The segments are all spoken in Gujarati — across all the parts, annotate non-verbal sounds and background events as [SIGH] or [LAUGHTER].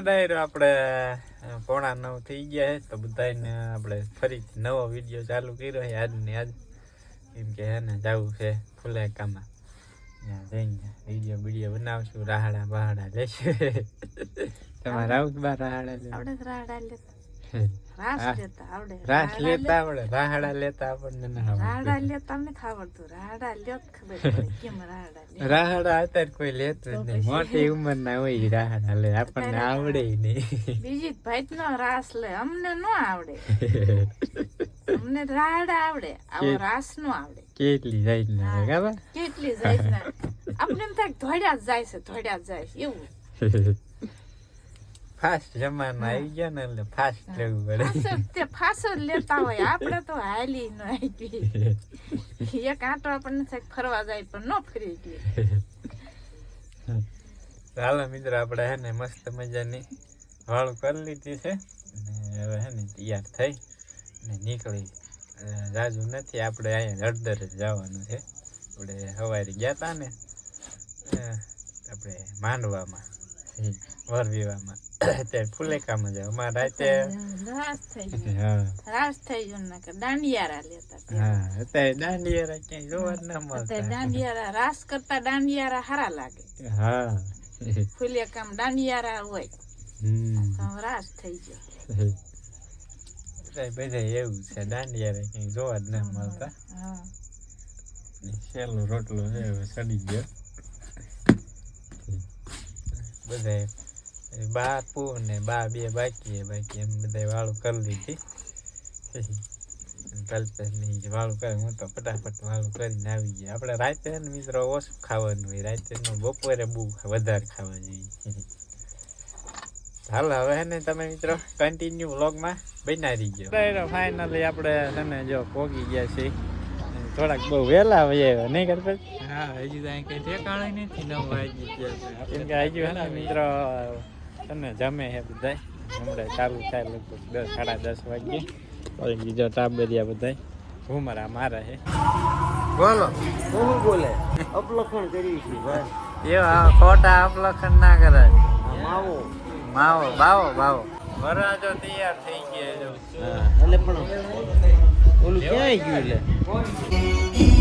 ડાયરો આપણે પોણા નવ થઈ ગયા છે તો બધાને આપણે ફરીથી નવો વીડિયો ચાલુ કર્યો છે આજને આજ. કેમ કે એને જવું છે ફુલેકામાં. ત્યાં જઈને વીડિયો વીડિયો બનાવશું, રાહડા બહાડા લેશું. [LAUGHS] તમારે આવું બા રાહડા હા. રાસ લેતા આવડે. રાસ રાડા લેતા આવડે. રાહડા લેતા આપણને ના આવડે. રાડા લેતા અમને આવડતું. રાડા લ્યો ખબર કેમ રાડા લે. રાહડા અત્યારે કોઈ લેતું જ નહીં. મોટી ઉંમર ના હોય રાહડા લે. આપણને આવડે નહીં. બીજી ભાઈ નો રાસ લે. અમને નો આવડે. અમને રાડા આવડે. આવો રાસ નો આવડે. કેટલી જાય ને ખબર? કેટલી જાય ને એમ થાય ધોડ્યા જ જાય છે ધોડ્યા જ જાય એવું. [LAUGHS] ફાસ્ટ જમાનો આવી ગયો ને એટલે ફાસ્ટ લેવું પડે તે ફાસો જ લેતા હોય આપણે તો હાલી ન આવી એક આંટો આપણને થાય ફરવા જાય પણ ન ફરી ગઈ ચાલો મિત્રો આપણે હે ને મસ્ત મજાની વાળ કરી લીધી છે ને હવે હે ને તૈયાર થઈ ને નીકળી રાજુ જાજુ નથી આપણે અહીંયા હળદર જ જવાનું છે આપણે સવારે ગયા તા ને આપણે માંડવામાં વરવીવામાં અત્યારે ફુલેકામાં જાય અમારે રાતે રાસ થઈ ગયો રાસ થઈ ગયું ને કે દાંડિયારા લેતા. હા અત્યારે દાંડિયારા ક્યાંય જોવા ના મળતા. દાંડિયારા રાસ કરતા દાંડિયારા હારા લાગે. હા. ફૂલિયા કામ દાંડિયારા હોય. રાસ થઈ ગયો. બધા બધા એવું છે દાંડિયારા ક્યાંય જોવા જ ના મળતા. હા. છેલ્લો રોટલો છે સડી ગયો. બધા બાપુ ને બા બે બાકી બાકી એમ બધા વાળું કરી લીધી. [LAUGHS] કલ્પેશની જ વાળું કરે હું તો ફટાફટ વાળું કરીને આવી ગયા. આપણે રાતે ને મિત્રો ઓછું ખાવાનું હોય રાતે નો બપોરે બહુ વધારે ખાવા જોઈએ [LAUGHS] હાલ હવે હે ને તમે મિત્રો કન્ટિન્યુ વ્લોગમાં બનાવી ગયો ફાઇનલી આપણે છે ને જો પોગી ગયા છીએ. થોડાક બહુ વહેલા આવ્યા નહીં કરતા હા હજી તો અહીં કઈ ઠેકાણે નથી નવ વાગી ગયા છે. કેમ કે હજુ હે ને મિત્રો તને જમે છે બધા હમણાં ચાલુ થાય લગભગ દસ સાડા દસ વાગે પછી બીજો ટાબરિયા બધા ઘુમરા મારે છે બોલો. કોણ બોલે? અપલખણ કરી છે ભાઈ. એવા ખોટા અપલખણ ના કરાય. માવો. માવો બાવો બાવો. વરાજો તૈયાર થઈ ગયા એટલે પણ ઓલું ક્યાંય ગયું એટલે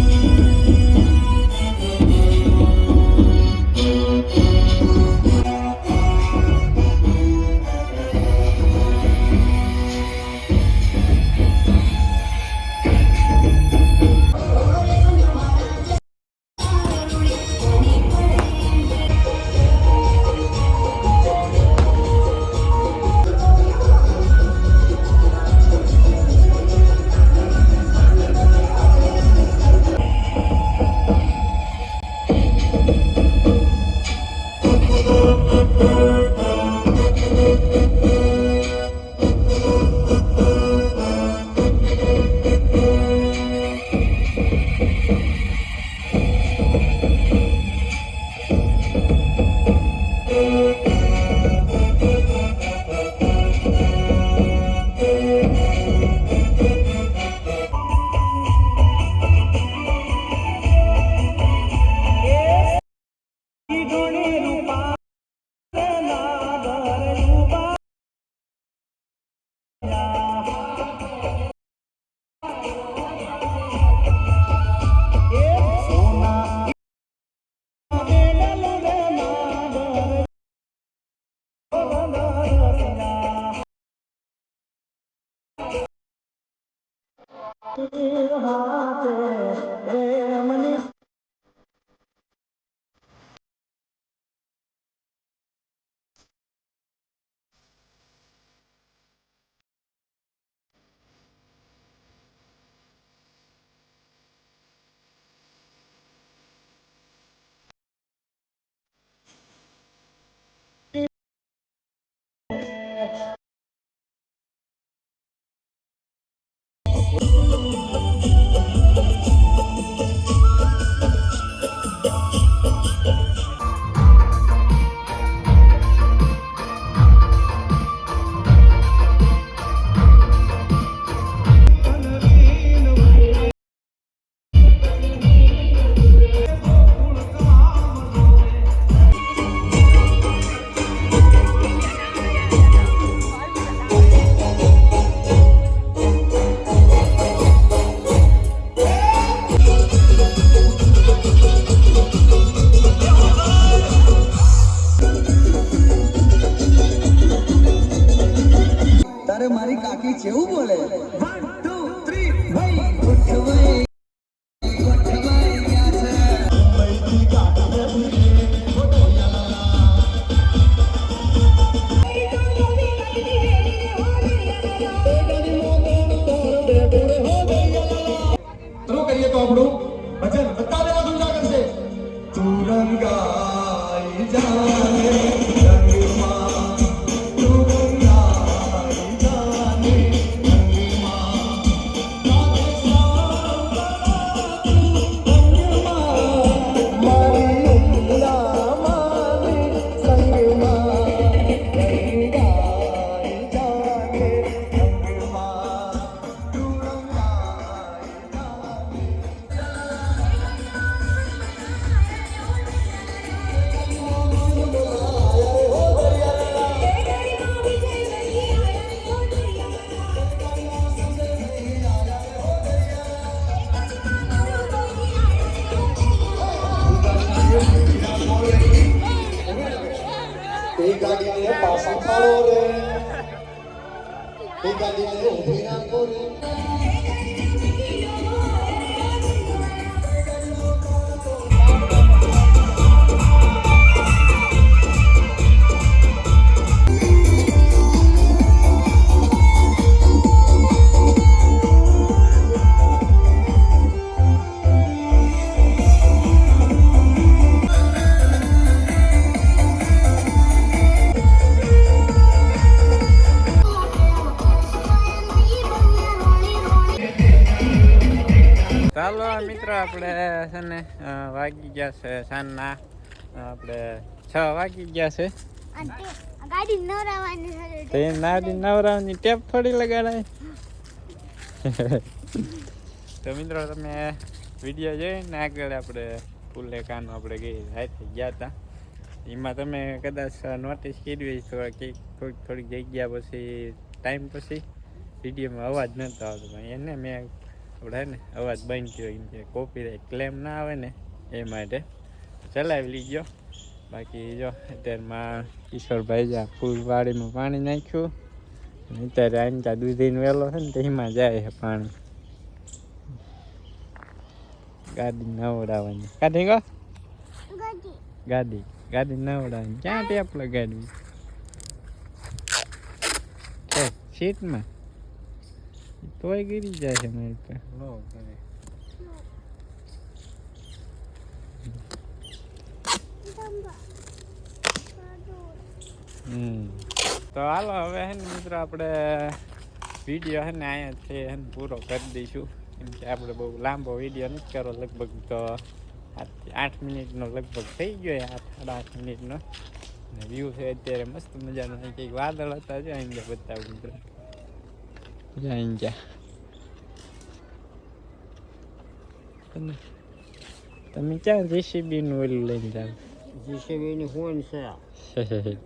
तेरे हाथ એ ગાડીને પાછા પાડો રે એ ચાલો મિત્રો આપણે છે ને વાગી ગયા છે સાંજના. આપણે છ વાગી ગયા છે. ગાડી ન રહેવાની તો એ નારી નવરાવની ટેપ થોડી લગાડાય. તો મિત્રો તમે વીડિયો જોઈને આગળ આપણે ફૂલે કાનો આપણે ગઈ રાતે ગયા હતા. એમાં તમે કદાચ નોટિસ કરી હોય તો કંઈક થોડીક થોડીક જગ્યા પછી ટાઈમ પછી વિડીયોમાં અવાજ નહોતો આવતો. એને મેં આપણે ને? અવાજ બંધ કર્યો એમ કે કોપીરાઇટ ક્લેમ ના આવે ને એ માટે. ચલાવી લીધો બાકી જો અત્યારમાં કિશોરભાઈ જ્યાં ફૂલવાડીમાં પાણી નાખ્યું. અત્યારે આને ત્યાં દૂધીનો વહેલો છે ને, તો એમાં જાય છે પાણી. ગાડી નવડાવવાની. કાઢી ગો ગાડી. ગાડી નવડાવવાની. ક્યાં ટેપ લગાડવી? સીટમાં? તોય ગીરી જાય છે મારી પાસે હમ. તો હાલો હવે હે ને મિત્રો આપણે વીડિયો હે ને અહીંયા છે હે ને પૂરો કરી દઈશું. કેમ કે આપણે બહુ લાંબો વીડિયો નથી કરો લગભગ તો આઠ મિનિટનો લગભગ થઈ ગયો આઠ સાડા આઠ મિનિટનો. અને વ્યૂ છે અત્યારે મસ્ત મજાનો. કંઈક વાદળ હતા છે અહીં બધા બતાવું મિત્રો જો અહીં ગયા તમે ક્યાં જેસીબીનું ઓલું લઈને જાવ જીસીબીની ફોન છે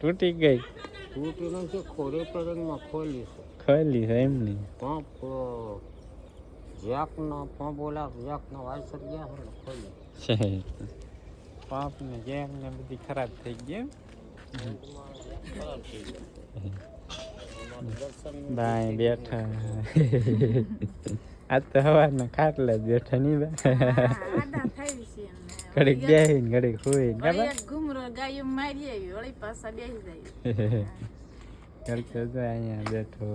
તૂટી ગઈ તૂટી નથી ખોરે પેરંગમાં ખોલી છે ખોલી છે નહીં પંપ જેકના પંપ ઓલા જેકના વાયસર ગયા છે ને ખોલી પાપ ને ગેમ ને બધી ખરાબ થઈ ગઈ ખરાબ થઈ ગઈ બાય બેઠા. [LAUGHS] આજ તો સવારના ખાટલા જ બેઠા નહીં બા. [LAUGHS] આડા થઈ છે ઘડીક બેહીને ઘડીક હોય વળી ઘૂમરો ગાયો મારી આવી વળી પાછા બેસી જાય. [LAUGHS] ઘડીક તો અહીંયા બેઠો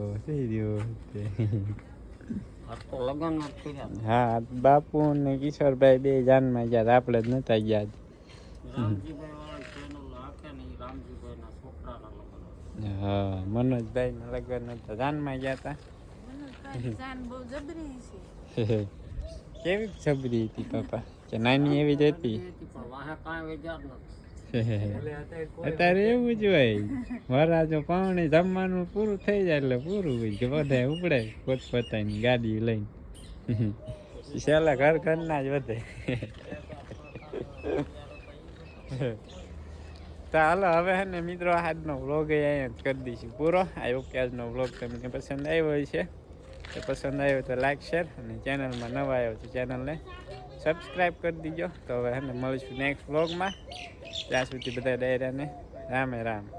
કર્યા હા બાપુ ને કિશોરભાઈ બે જાનમાં ગયા આપણે જ નતા ગયા. હા મનોજભાઈ ના લગ્ન હતા જાનમાં ગયા હતા [LAUGHS] કેવી જબરી હતી પપ્પા કે નાની એવી જ હતી? [LAUGHS] અત્યારે એવું જ હોય. વરાજો પાણી જમવાનું પૂરું થઈ જાય એટલે પૂરું હોય કે બધા ઉપડે પોતપોતાની ગાડી લઈને. [LAUGHS] છેલ્લા ઘર ઘરના જ વધે હાલો હવે હે ને મિત્રો, આજનો વ્લોગ અહીંયા કરી દઈશું પૂરો. આવ્યો કે આજનો વ્લોગ તમને પસંદ આવ્યો છે. તો પસંદ આવ્યો તો લાઈક શેર અને ચેનલમાં નવા આવ્યો તો ચેનલને સબસ્ક્રાઈબ કરી દીજો. તો હવે હે ને મળીશું નેક્સ્ટ વ્લોગમાં ત્યાં સુધી બધા ડાયરાને રામે રામ.